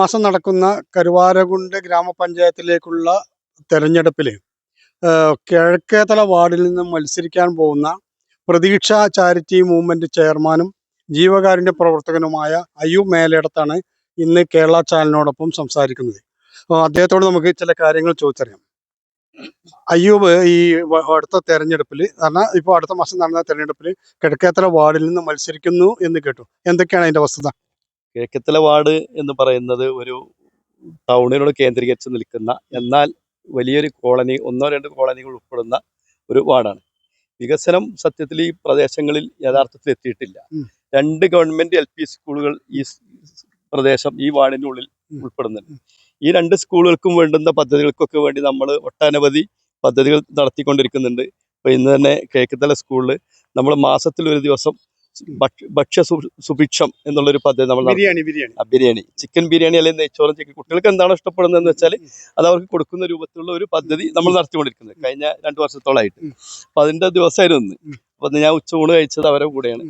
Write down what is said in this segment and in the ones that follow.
മാസം നടക്കുന്ന കരുവാരകുണ്ട് ഗ്രാമപഞ്ചായത്തിലേക്കുള്ള തെരഞ്ഞെടുപ്പിൽ കിഴക്കേതല വാർഡിൽ നിന്നും മത്സരിക്കാൻ പോകുന്ന പ്രതീക്ഷ ചാരിറ്റി മൂവ്മെന്റ് ചെയർമാനും ജീവകാരുണ്യ പ്രവർത്തകനുമായ അയ്യൂബ് മേലേടത്താണ് ഇന്ന് കേരള ചാനലിനോടൊപ്പം സംസാരിക്കുന്നത്. അദ്ദേഹത്തോട് നമുക്ക് ചില കാര്യങ്ങൾ ചോദിച്ചറിയാം. അയ്യൂബ് ഈ അടുത്ത തെരഞ്ഞെടുപ്പിൽ കാരണം ഇപ്പോൾ അടുത്ത മാസം നടന്ന തെരഞ്ഞെടുപ്പിൽ കിഴക്കേത്തല വാർഡിൽ നിന്ന് മത്സരിക്കുന്നു എന്ന് കേട്ടു. എന്തൊക്കെയാണ് അതിന്റെ വസ്തുത? കിഴക്കത്തല വാർഡ് എന്ന് പറയുന്നത് ഒരു ടൗണിനോട് കേന്ദ്രീകരിച്ച് നിൽക്കുന്ന എന്നാൽ വലിയൊരു കോളനി ഒന്നോ രണ്ടോ കോളനികൾ ഉൾപ്പെടുന്ന ഒരു വാർഡാണ്. വികസനം സത്യത്തിൽ ഈ പ്രദേശങ്ങളിൽ യഥാർത്ഥത്തിൽ എത്തിയിട്ടില്ല. രണ്ട് ഗവൺമെന്റ് എൽ പി സ്കൂളുകൾ ഈ പ്രദേശം ഈ വാർഡിന്റെ ഉള്ളിൽ ഉൾപ്പെടുന്നുണ്ട്. ഈ രണ്ട് സ്കൂളുകൾക്കും വേണ്ടുന്ന പദ്ധതികൾക്കൊക്കെ വേണ്ടി നമ്മൾ ഒട്ടനവധി പദ്ധതികൾ നടത്തിക്കൊണ്ടിരിക്കുന്നുണ്ട്. ഇപ്പൊ ഇന്ന് തന്നെ കേക്കത്തല സ്കൂളിൽ നമ്മൾ മാസത്തിൽ ഒരു ദിവസം ഭക്ഷ്യ സുഭിക്ഷം എന്നുള്ളൊരു പദ്ധതി നമ്മൾ ബിരിയാണി ബിരിയാണി. ബിരിയാണി. ചിക്കൻ ബിരിയാണി അല്ലെങ്കിൽ നെയ്ച്ചോറും ചിക്കൻ കുട്ടികൾക്ക് എന്താണ് ഇഷ്ടപ്പെടുന്നതെന്ന് വെച്ചാൽ അത് അവർക്ക് കൊടുക്കുന്ന രൂപത്തിലുള്ള ഒരു പദ്ധതി നമ്മൾ നടത്തിക്കൊണ്ടിരിക്കുന്നത്. കഴിഞ്ഞ രണ്ടു വർഷത്തോളമായിട്ട്. അപ്പൊ അതിന്റെ ദിവസമായിരുന്നു ഇന്ന്. അപ്പൊ ഞാൻ ഉച്ചയൂണ് കഴിച്ചത് അവരെ കൂടെയാണ്.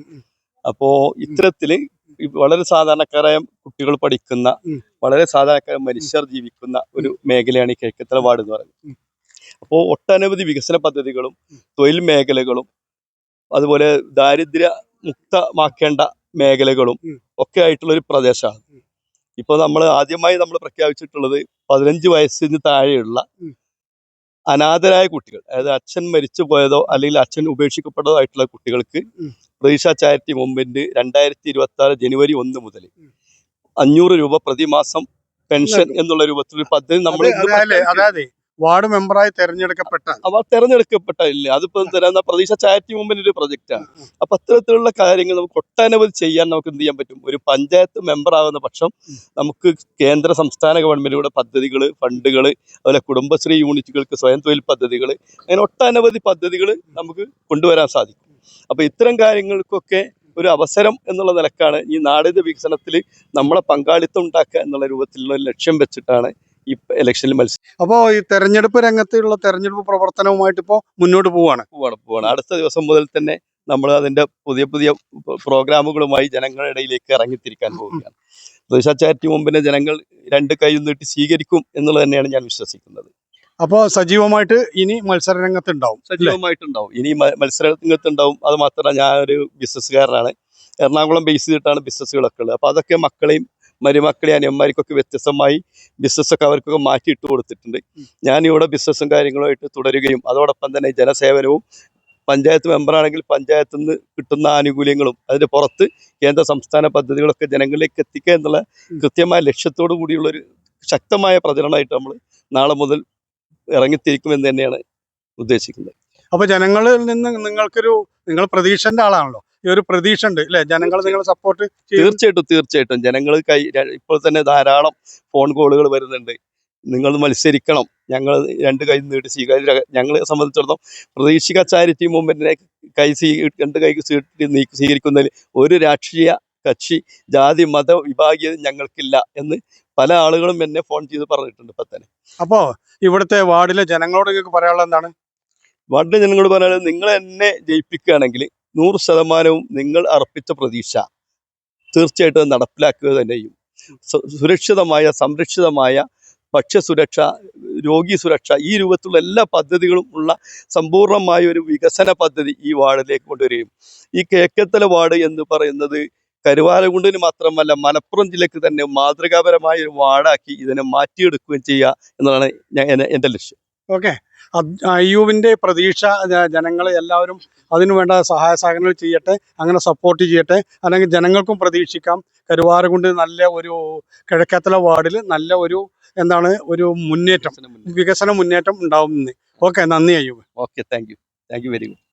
അപ്പോ ഇത്തരത്തിൽ വളരെ സാധാരണക്കാരായ കുട്ടികൾ പഠിക്കുന്ന വളരെ സാധാരണക്കാരായ മനുഷ്യർ ജീവിക്കുന്ന ഒരു മേഖലയാണ് ഈ കിഴക്കത്തല വാർഡ് എന്ന് പറയുന്നത്. അപ്പോൾ ഒട്ടനവധി വികസന പദ്ധതികളും തൊഴിൽ മേഖലകളും അതുപോലെ ദാരിദ്ര്യ മുക്തമാക്കേണ്ട മേഖലകളും. ഒക്കെ ആയിട്ടുള്ള ഒരു പ്രദേശമാണ് ഇപ്പൊ നമ്മൾ ആദ്യമായി നമ്മൾ പ്രഖ്യാപിച്ചിട്ടുള്ളത് പതിനഞ്ച് വയസ്സിന് താഴെയുള്ള. അനാഥരായ കുട്ടികൾ അതായത് അച്ഛൻ മരിച്ചു പോയതോ അല്ലെങ്കിൽ അച്ഛൻ ഉപേക്ഷിക്കപ്പെട്ടതോ ആയിട്ടുള്ള കുട്ടികൾക്ക്. പ്രതീക്ഷ ചാരിറ്റി മൂവ്മെന്റ് രണ്ടായിരത്തി ഇരുപത്തി ആറ് ജനുവരി ഒന്ന് മുതൽ. അഞ്ഞൂറ് രൂപ പ്രതിമാസം പെൻഷൻ എന്നുള്ള രൂപത്തിൽ പദ്ധതി നമ്മൾ അത് അതായത് അതായത് വാർഡ് മെമ്പറായി തെരഞ്ഞെടുക്കപ്പെട്ട അവ തെരഞ്ഞെടുക്കപ്പെട്ടില്ല അതിപ്പോ തരാന്ന പ്രതീക്ഷ ചാരിറ്റി മൂവ്മെന്റ് ഒരു പ്രൊജക്റ്റാണ് അപ്പൊ അത്തരത്തിലുള്ള കാര്യങ്ങൾ നമുക്ക് ഒട്ടനവധി ചെയ്യാൻ നമുക്ക് എന്ത് ചെയ്യാൻ പറ്റും? ഒരു പഞ്ചായത്ത് മെമ്പർ ആകുന്ന പക്ഷം നമുക്ക് കേന്ദ്ര സംസ്ഥാന ഗവൺമെന്റിലൂടെ പദ്ധതികൾ ഫണ്ടുകൾ അതുപോലെ കുടുംബശ്രീ യൂണിറ്റുകൾക്ക് സ്വയം തൊഴിൽ പദ്ധതികൾ അങ്ങനെ ഒട്ടനവധി പദ്ധതികൾ നമുക്ക് കൊണ്ടുവരാൻ സാധിക്കും. അപ്പൊ ഇത്തരം കാര്യങ്ങൾക്കൊക്കെ ഒരു അവസരം എന്നുള്ള നിലക്കാണ് ഈ നാടിന്റെ വികസനത്തിൽ നമ്മളെ പങ്കാളിത്തം ഉണ്ടാക്കുക എന്നുള്ള രൂപത്തിലുള്ള ലക്ഷ്യം വെച്ചിട്ടാണ് ഈ ഇലക്ഷനിൽ മത്സരം അപ്പോൾ ഈ തെരഞ്ഞെടുപ്പ് രംഗത്തുള്ള തെരഞ്ഞെടുപ്പ് പ്രവർത്തനവുമായിട്ട് ഇപ്പോ മുന്നോട്ട് പോവാണ്. പോവാണ് പോവാണ്. അടുത്ത ദിവസം മുതൽ തന്നെ നമ്മൾ അതിന്റെ പുതിയ പുതിയ പ്രോഗ്രാമുകളുമായി ജനങ്ങളുടെ ഇടയിലേക്ക് ഇറങ്ങിത്തിരിക്കാൻ പോവുകയാണ്. പ്രതീക്ഷ ചാരിറ്റി മുമ്പിനെ ജനങ്ങൾ രണ്ട് കൈ നീട്ടി സ്വീകരിക്കും എന്നുള്ളത് തന്നെയാണ് ഞാൻ വിശ്വസിക്കുന്നത്. അപ്പോൾ സജീവമായിട്ട് ഇനി മത്സര രംഗത്ത് ഉണ്ടാവും സജീവമായിട്ടുണ്ടാവും. ഇനി മത്സര രംഗത്തുണ്ടാവും അത് മാത്രമല്ല ഒരു ബിസിനസ്സുകാരനാണ് എറണാകുളം ബേസ് ചെയ്തിട്ടാണ് ബിസിനസ്സുകളൊക്കെ ഉള്ളത്. അപ്പോൾ അതൊക്കെ മക്കളെയും മരുമക്കളെയും അനിയന്മാർക്കൊക്കെ വ്യത്യസ്തമായി ബിസിനസ്സൊക്കെ അവർക്കൊക്കെ മാറ്റിയിട്ട് കൊടുത്തിട്ടുണ്ട്. ഞാൻ ഇവിടെ ബിസിനസ്സും കാര്യങ്ങളുമായിട്ട് തുടരുകയും അതോടൊപ്പം തന്നെ ജനസേവനവും പഞ്ചായത്ത് മെമ്പറാണെങ്കിൽ പഞ്ചായത്തിൽ നിന്ന് കിട്ടുന്ന ആനുകൂല്യങ്ങളും അതിന് പുറത്ത് കേന്ദ്ര സംസ്ഥാന പദ്ധതികളൊക്കെ ജനങ്ങളിലേക്ക് എത്തിക്കുക എന്നുള്ള കൃത്യമായ ലക്ഷ്യത്തോടു കൂടിയുള്ളൊരു ശക്തമായ പ്രചരണമായിട്ട് നമ്മൾ നാളെ മുതൽ ഇറങ്ങിത്തിരിക്കുമെന്ന് തന്നെയാണ് ഉദ്ദേശിക്കുന്നത്. അപ്പോൾ ജനങ്ങളിൽ നിന്ന് നിങ്ങൾക്കൊരു നിങ്ങൾ പ്രതീക്ഷന്റെ ആളാണല്ലോ? ഈ ഒരു പ്രതീക്ഷ ഉണ്ട് അല്ലെ ജനങ്ങൾ നിങ്ങൾ സപ്പോർട്ട് തീർച്ചയായിട്ടും തീർച്ചയായിട്ടും. ജനങ്ങൾ കൈ ഇപ്പോൾ തന്നെ ധാരാളം ഫോൺ കോളുകൾ വരുന്നുണ്ട്. നിങ്ങൾ മത്സരിക്കണം. ഞങ്ങൾ രണ്ട് കൈ നീട്ടി സ്വീകാര്യ ഞങ്ങളെ സംബന്ധിച്ചിടത്തോളം പ്രതീക്ഷിക ചാരിറ്റി മൂവ്മെന്റിനെ കൈ സ്വീ രണ്ട് കൈ സ്വീകരി നീക്കി സ്വീകരിക്കുന്നതിൽ ഒരു രാഷ്ട്രീയ കക്ഷി ജാതി മത വിഭാഗീയത ഞങ്ങൾക്കില്ല എന്ന് പല ആളുകളും എന്നെ ഫോൺ ചെയ്ത് പറഞ്ഞിട്ടുണ്ട് ഇപ്പൊ തന്നെ. അപ്പോ ഇവിടുത്തെ വാർഡിലെ ജനങ്ങളോട് പറയാനുള്ള പറയാനുള്ളത് എന്താണ്? വാർഡിലെ ജനങ്ങളോട് പറയാനുള്ളത് നിങ്ങൾ എന്നെ ജയിപ്പിക്കുകയാണെങ്കിൽ നൂറ് ശതമാനവും നിങ്ങൾ അർപ്പിച്ച പ്രതീക്ഷ. തീർച്ചയായിട്ടും നടപ്പിലാക്കുക തന്നെ ചെയ്യും സുരക്ഷിതമായ സംരക്ഷിതമായ ഭക്ഷ്യസുരക്ഷ രോഗി സുരക്ഷ ഈ രൂപത്തിലുള്ള എല്ലാ പദ്ധതികളും ഉള്ള സമ്പൂർണമായ ഒരു വികസന പദ്ധതി ഈ വാർഡിലേക്ക് കൊണ്ടുവരികയും. ഈ കേക്കത്തല വാർഡ് എന്ന് പറയുന്നത് കരുവാരകുണ്ടിന് മാത്രമല്ല മലപ്പുറം ജില്ലയ്ക്ക് തന്നെ മാതൃകാപരമായ ഒരു വാർഡാക്കി ഇതിനെ മാറ്റിയെടുക്കുകയും ചെയ്യുക എന്നതാണ് ഞാൻ എന്റെ ലക്ഷ്യം. ഓക്കെ. അയ്യൂബിന്റെ പ്രതീക്ഷ ജനങ്ങളെ ജനങ്ങൾ എല്ലാവരും അതിനു വേണ്ട സഹായ സഹകരണങ്ങൾ ചെയ്യട്ടെ അങ്ങനെ സപ്പോർട്ട് ചെയ്യട്ടെ അല്ലെങ്കിൽ ജനങ്ങൾക്കും പ്രതീക്ഷിക്കാം. കരുവാറുകൊണ്ട് നല്ല ഒരു കിഴക്കത്തല വാർഡിൽ നല്ല ഒരു എന്താണ് ഒരു മുന്നേറ്റം വികസന മുന്നേറ്റം. ഉണ്ടാവും ഓക്കെ നന്ദി Ayyub okay thank you. Thank you very much